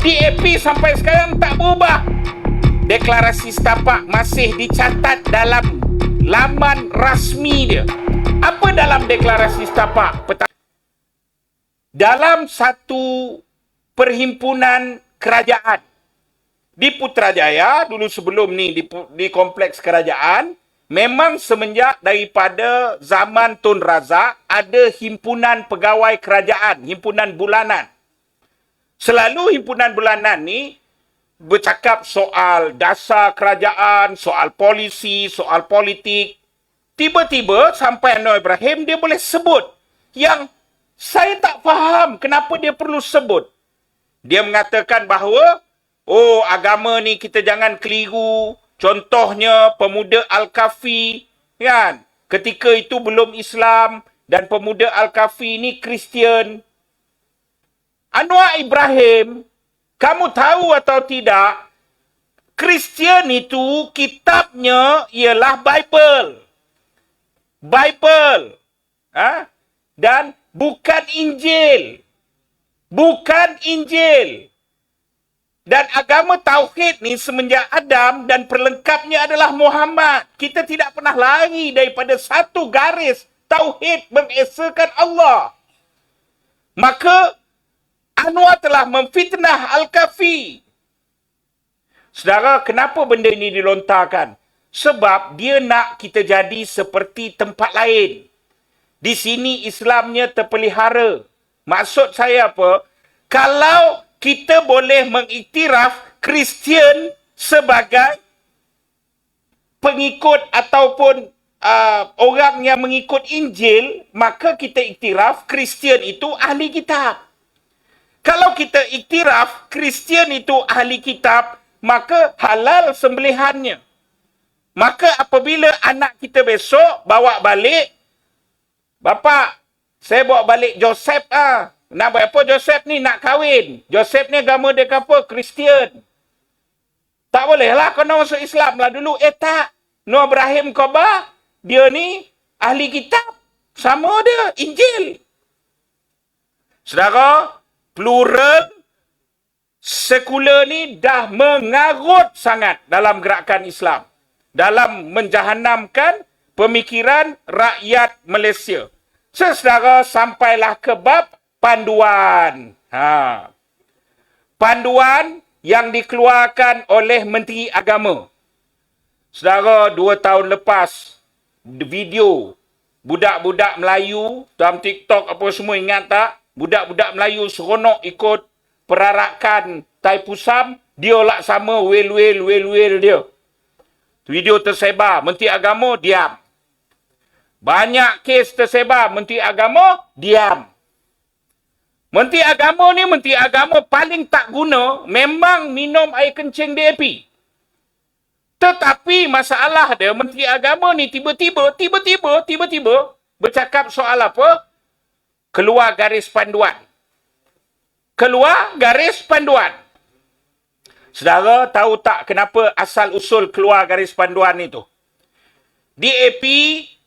DAP sampai sekarang tak berubah. Deklarasi setapak masih dicatat dalam laman rasmi dia. Apa dalam deklarasi setapak? Dalam satu perhimpunan kerajaan di Putrajaya dulu sebelum ni di, di kompleks kerajaan memang semenjak daripada zaman Tun Razak ada himpunan pegawai kerajaan, himpunan bulanan. Selalu himpunan bulanan ni bercakap soal dasar kerajaan, soal polisi, soal politik. Tiba-tiba sampai Anwar Ibrahim dia boleh sebut yang saya tak faham kenapa dia perlu sebut. Dia mengatakan bahawa oh agama ni kita jangan keliru. Contohnya pemuda Al-Kafi kan ketika itu belum Islam dan pemuda Al-Kafi ni Kristian. Anwar Ibrahim, kamu tahu atau tidak, Kristian itu kitabnya ialah Bible. Bible. Ha? Dan bukan Injil. Bukan Injil. Dan agama Tauhid ni semenjak Adam dan perlengkapnya adalah Muhammad. Kita tidak pernah lari daripada satu garis Tauhid mengesakan Allah. Maka Anwar telah memfitnah Al-Kafi. Saudara, kenapa benda ini dilontarkan? Sebab dia nak kita jadi seperti tempat lain. Di sini Islamnya terpelihara. Maksud saya apa? Kalau kita boleh mengiktiraf Kristian sebagai pengikut ataupun uh, orang yang mengikut Injil, maka kita iktiraf Kristian itu ahli kitab. Kalau kita iktiraf Kristian itu ahli kitab, maka halal sembelihannya. Maka apabila anak kita besok bawa balik, Bapak, saya bawa balik Joseph ah. Nak buat apa Joseph ni nak kahwin. Joseph ni agama dia apa? Kristian. Tak boleh lah kau nak masuk Islam lah dulu. Eh tak. Noah Ibrahim Koba, dia ni ahli kitab. Sama dia, Injil. Saudara, plural sekular ni dah mengarut sangat dalam gerakan Islam. Dalam menjahanamkan pemikiran rakyat Malaysia. Sesedara sampailah ke bab panduan. Ha. Panduan yang dikeluarkan oleh Menteri Agama. Saudara, dua tahun lepas, video budak-budak Melayu dalam TikTok apa semua ingat tak? Budak-budak Melayu seronok ikut perarakan Taipusam, dia lah sama wel-wel, wel-wel dia. Video tersebar, Menteri Agama diam. Banyak kes tersebar, Menteri Agama diam. Menteri Agama ni, Menteri Agama paling tak guna, memang minum air kencing DAP. Tetapi masalah dia, Menteri Agama ni tiba-tiba, tiba-tiba, tiba-tiba, bercakap soal apa? Keluar garis panduan. Keluar garis panduan. Saudara tahu tak kenapa asal usul keluar garis panduan itu? DAP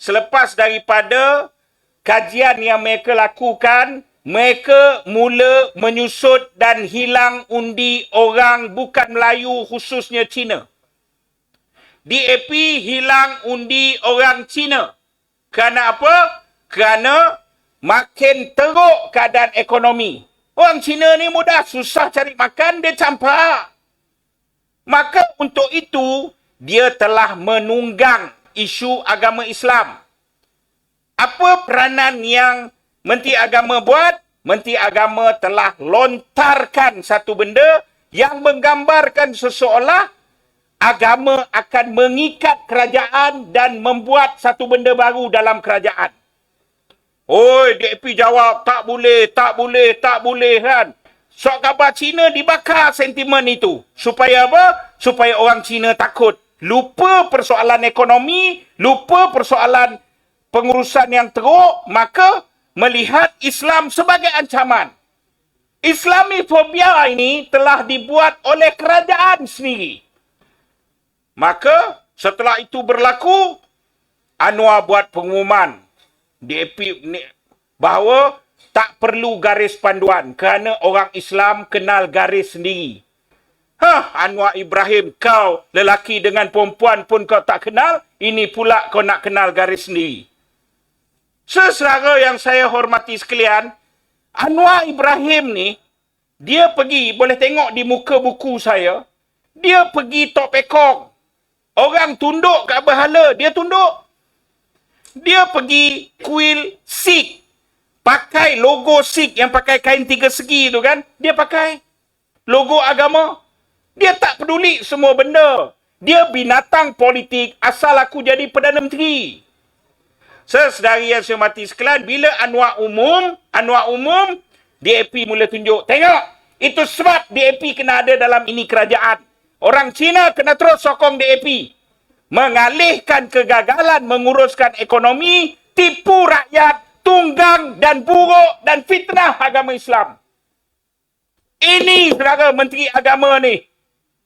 selepas daripada kajian yang mereka lakukan, mereka mula menyusut dan hilang undi orang bukan Melayu khususnya Cina. DAP hilang undi orang Cina. Kerana apa? Kerana makin teruk keadaan ekonomi. Orang Cina ni mudah susah cari makan, dia campak. Maka untuk itu, dia telah menunggang isu agama Islam. Apa peranan yang Menteri Agama buat? Menteri Agama telah lontarkan satu benda yang menggambarkan seseolah agama akan mengikat kerajaan dan membuat satu benda baru dalam kerajaan. Oi, DAP jawab, tak boleh, tak boleh, tak boleh kan. Sok khabar Cina dibakar sentimen itu. Supaya apa? Supaya orang Cina takut. Lupa persoalan ekonomi, lupa persoalan pengurusan yang teruk, maka melihat Islam sebagai ancaman. Islamifobia ini telah dibuat oleh kerajaan sendiri. Maka setelah itu berlaku, Anwar buat pengumuman DAP ni bahawa tak perlu garis panduan kerana orang Islam kenal garis sendiri. Hah, Anwar Ibrahim, kau lelaki dengan perempuan pun kau tak kenal, ini pula kau nak kenal garis sendiri. Sesaudara yang saya hormati sekalian, Anwar Ibrahim ni, dia pergi, boleh tengok di muka buku saya, dia pergi Tok Pekong. Orang tunduk kat berhala, dia tunduk. Dia pergi kuil Sikh. Pakai logo Sikh yang pakai kain tiga segi tu kan. Dia pakai logo agama. Dia tak peduli semua benda. Dia binatang politik asal aku jadi Perdana Menteri. Sesedari yang saya mati sekalian, bila Anwar Umum, Anwar Umum, DAP mula tunjuk. Tengok, itu sebab DAP kena ada dalam ini kerajaan. Orang Cina kena terus sokong DAP. Mengalihkan kegagalan menguruskan ekonomi, tipu rakyat, tunggang dan buruk dan fitnah agama Islam. Ini saudara Menteri Agama ni.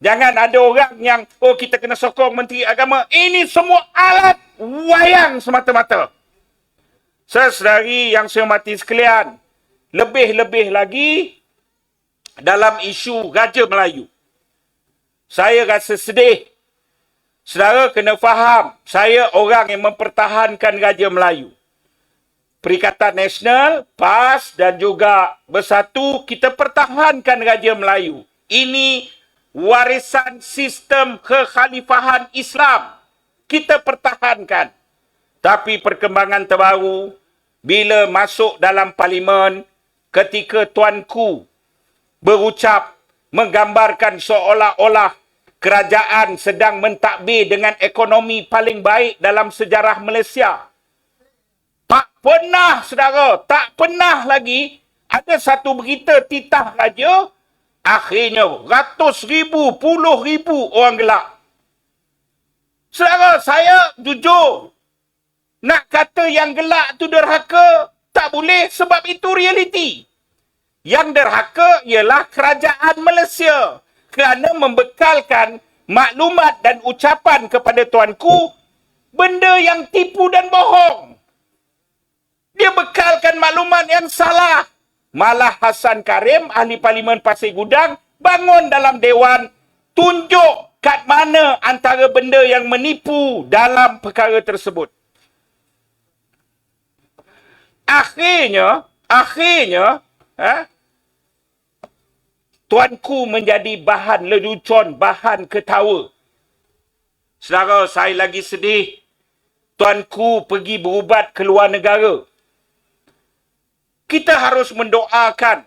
Jangan ada orang yang, oh kita kena sokong Menteri Agama. Ini semua alat wayang semata-mata. Sesedari yang saya mati sekalian, lebih-lebih lagi dalam isu Raja Melayu. Saya rasa sedih. Saudara kena faham, saya orang yang mempertahankan Raja Melayu. Perikatan Nasional, PAS dan juga Bersatu, kita pertahankan Raja Melayu. Ini warisan sistem kekhalifahan Islam. Kita pertahankan. Tapi perkembangan terbaru, bila masuk dalam parlimen, ketika Tuanku berucap menggambarkan seolah-olah kerajaan sedang mentadbir dengan ekonomi paling baik dalam sejarah Malaysia. Tak pernah, saudara, tak pernah lagi ada satu berita titah raja Akhirnya ratus ribu, puluh ribu orang gelak. Saudara, saya jujur. Nak kata yang gelak tu derhaka, tak boleh sebab itu realiti. Yang derhaka ialah kerajaan Malaysia kerana membekalkan maklumat dan ucapan kepada tuanku benda yang tipu dan bohong. Dia bekalkan maklumat yang salah. Malah Hasan Karim, ahli parlimen Pasir Gudang, bangun dalam dewan, tunjuk kat mana antara benda yang menipu dalam perkara tersebut. Akhirnya, akhirnya, ha, tuanku menjadi bahan lelucon, bahan ketawa. Saudara, saya lagi sedih. Tuanku pergi berubat ke luar negara kita harus mendoakan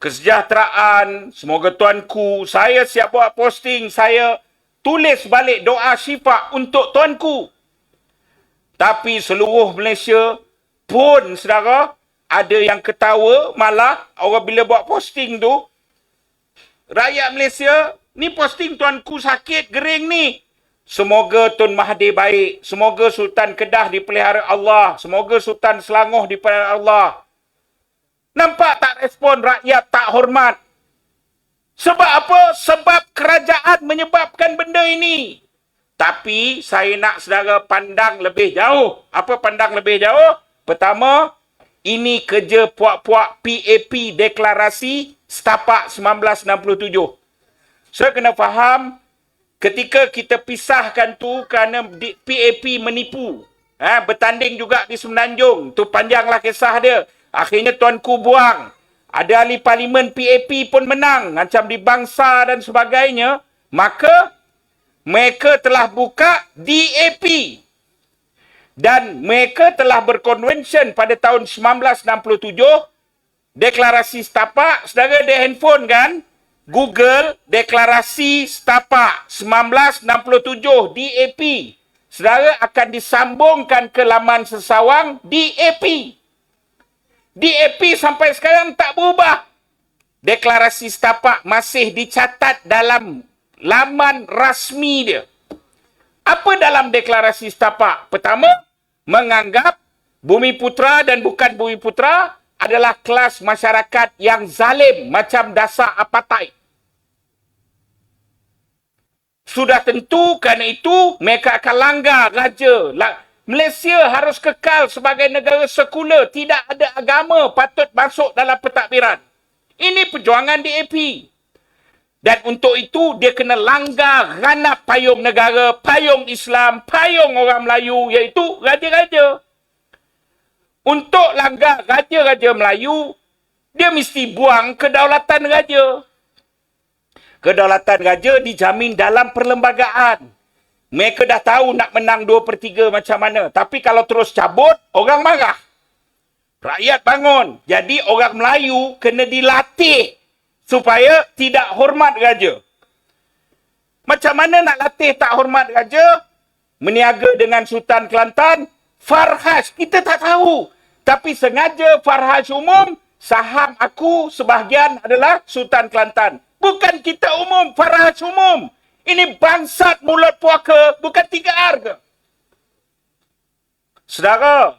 kesejahteraan. Semoga tuanku, saya siap buat posting, saya tulis balik doa syifa untuk tuanku. Tapi seluruh Malaysia pun, saudara, ada yang ketawa malah orang bila buat posting tu, rakyat Malaysia, ni posting tuanku sakit, gering ni. Semoga Tun Mahathir baik. Semoga Sultan Kedah dipelihara Allah. Semoga Sultan Selangor dipelihara Allah. Nampak tak respon rakyat tak hormat? Sebab apa? Sebab kerajaan menyebabkan benda ini. Tapi saya nak saudara pandang lebih jauh. Apa pandang lebih jauh? Pertama, ini kerja puak-puak PAP deklarasi setapak 1967. Saya kena faham ketika kita pisahkan tu kerana PAP menipu. Ha, bertanding juga di Semenanjung. Tu panjanglah kisah dia. Akhirnya tuanku buang. Ada ahli parlimen PAP pun menang. Macam di bangsa dan sebagainya. Maka mereka telah buka DAP. Dan mereka telah berkonvensyen pada tahun 1967. Deklarasi setapak. Sedara ada handphone kan? Google Deklarasi Setapak 1967 DAP. Saudara akan disambungkan ke laman sesawang DAP. DAP sampai sekarang tak berubah. Deklarasi setapak masih dicatat dalam laman rasmi dia. Apa dalam deklarasi setapak? Pertama, menganggap bumi putra dan bukan bumi putra adalah kelas masyarakat yang zalim macam dasar apartheid. Sudah tentu kerana itu mereka akan langgar raja Malaysia harus kekal sebagai negara sekular. Tidak ada agama patut masuk dalam pentadbiran. Ini perjuangan DAP. Dan untuk itu, dia kena langgar ranap payung negara, payung Islam, payung orang Melayu, iaitu raja-raja. Untuk langgar raja-raja Melayu, dia mesti buang kedaulatan raja. Kedaulatan raja dijamin dalam perlembagaan. Mereka dah tahu nak menang 2 per 3 macam mana. Tapi kalau terus cabut, orang marah. Rakyat bangun. Jadi orang Melayu kena dilatih supaya tidak hormat raja. Macam mana nak latih tak hormat raja? Meniaga dengan Sultan Kelantan, Farhas. Kita tak tahu. Tapi sengaja Farhas umum, saham aku sebahagian adalah Sultan Kelantan. Bukan kita umum, Farhas umum. Ini bangsat mulut puaka, bukan tiga R ke? Saudara,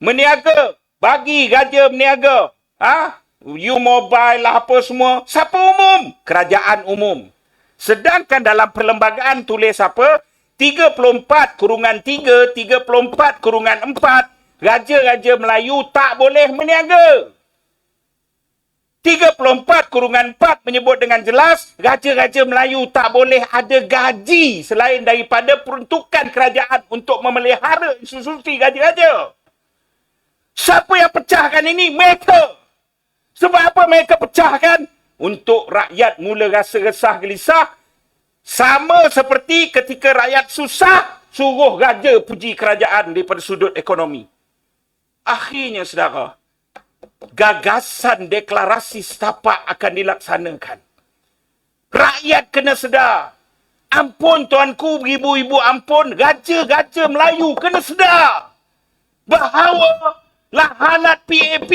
meniaga, bagi raja meniaga. Ha? You mobile lah apa semua. Siapa umum? Kerajaan umum. Sedangkan dalam perlembagaan tulis apa? 34 kurungan 3, 34 kurungan 4. Raja-raja Melayu tak boleh meniaga. 34 kurungan 4 menyebut dengan jelas Raja-Raja Melayu tak boleh ada gaji selain daripada peruntukan kerajaan untuk memelihara institusi Raja-Raja. Siapa yang pecahkan ini? Mereka. Sebab apa mereka pecahkan? Untuk rakyat mula rasa resah gelisah. Sama seperti ketika rakyat susah, suruh raja puji kerajaan daripada sudut ekonomi. Akhirnya, saudara, gagasan deklarasi setapak akan dilaksanakan. Rakyat kena sedar. Ampun tuanku, ibu-ibu ampun. Raja-raja Melayu kena sedar. Bahawa lahanat PAP,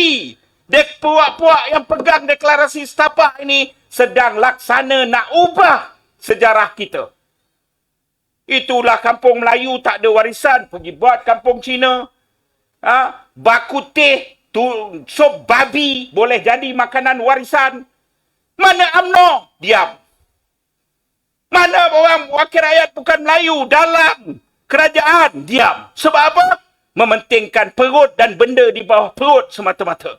dek puak-puak yang pegang deklarasi setapak ini sedang laksana nak ubah sejarah kita. Itulah kampung Melayu tak ada warisan. Pergi buat kampung Cina. Ha? Baku teh tu sop babi boleh jadi makanan warisan. Mana amno Diam. Mana orang wakil rakyat bukan Melayu dalam kerajaan? Diam. Sebab apa? Mementingkan perut dan benda di bawah perut semata-mata.